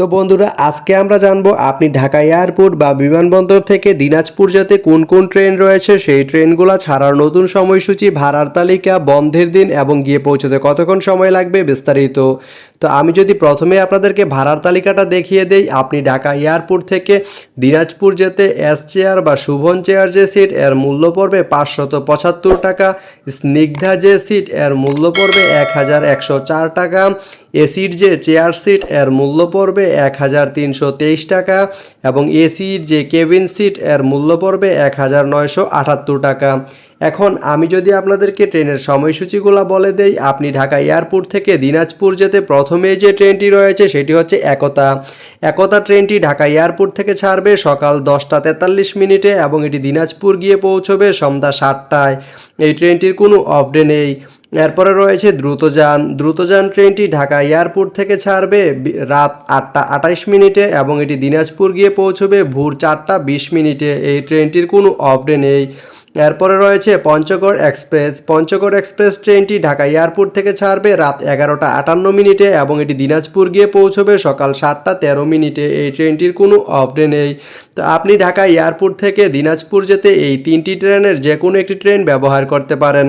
তো বন্ধুরা, আজকে আমরা জানব আপনি ঢাকা এয়ারপোর্ট বা বিমানবন্দর থেকে দিনাজপুর যেতে কোন কোন ট্রেন রয়েছে? সেই ট্রেনগুলো ছাড়ার নতুন সময়সূচি, ভাড়ার তালিকা, বন্ধের দিন এবং গিয়ে পৌঁছতে কতক্ষণ সময় লাগবে বিস্তারিত তো আমি যদি প্রথমে আপনাদেরকে ভাড়ার তালিকাটা দেখিয়ে দেই, আপনি ঢাকা এয়ারপোর্ট থেকে দিনাজপুর যেতে এস চেয়ার বা শুভন চেয়ার যে সিট, এর মূল্য পড়বে পাঁচশত পঁচাত্তর টাকা। স্নিগ্ধা যে সিট, এর মূল্য পড়বে এক হাজার একশো চার টাকা। এসির যে চেয়ার সিট, এর মূল্য পড়বে এক হাজার তিনশো তেইশ টাকা। এবং এসির যে কেবিন সিট, এর মূল্য পড়বে এক হাজার নয়শো আটাত্তর টাকা। এখন আমি যদি আপনাদেরকে ট্রেনের সময়সূচিগুলো বলে দেই, আপনি ঢাকা এয়ারপোর্ট থেকে দিনাজপুর যেতে প্রথমে যে ট্রেনটি রয়েছে সেটি হচ্ছে একতা। একতা ট্রেনটি ঢাকা এয়ারপোর্ট থেকে ছাড়বে সকাল দশটা তেতাল্লিশ মিনিটে এবং এটি দিনাজপুর গিয়ে পৌঁছবে সন্ধ্যা সাতটায়। এই ট্রেনটির কোনো অফ ডে নেই। এরপরে রয়েছে দ্রুতযান। দ্রুতযান ট্রেনটি ঢাকা এয়ারপোর্ট থেকে ছাড়বে রাত আটটা আটাইশ মিনিটে এবং এটি দিনাজপুর গিয়ে পৌঁছবে ভোর চারটা বিশ মিনিটে। এই ট্রেনটির কোনো অফ ডে নেই। এরপরে রয়েছে পঞ্চগড় এক্সপ্রেস। পঞ্চগড় এক্সপ্রেস ট্রেনটি ঢাকা এয়ারপোর্ট থেকে ছাড়বে রাত এগারোটা আটান্ন মিনিটে এবং এটি দিনাজপুর গিয়ে পৌঁছবে সকাল সাতটা তেরো মিনিটে। এই ট্রেনটির কোনো অপডে নেই। তো আপনি ঢাকা এয়ারপোর্ট থেকে দিনাজপুর যেতে এই তিনটি ট্রেনের যে কোনো একটি ট্রেন ব্যবহার করতে পারেন।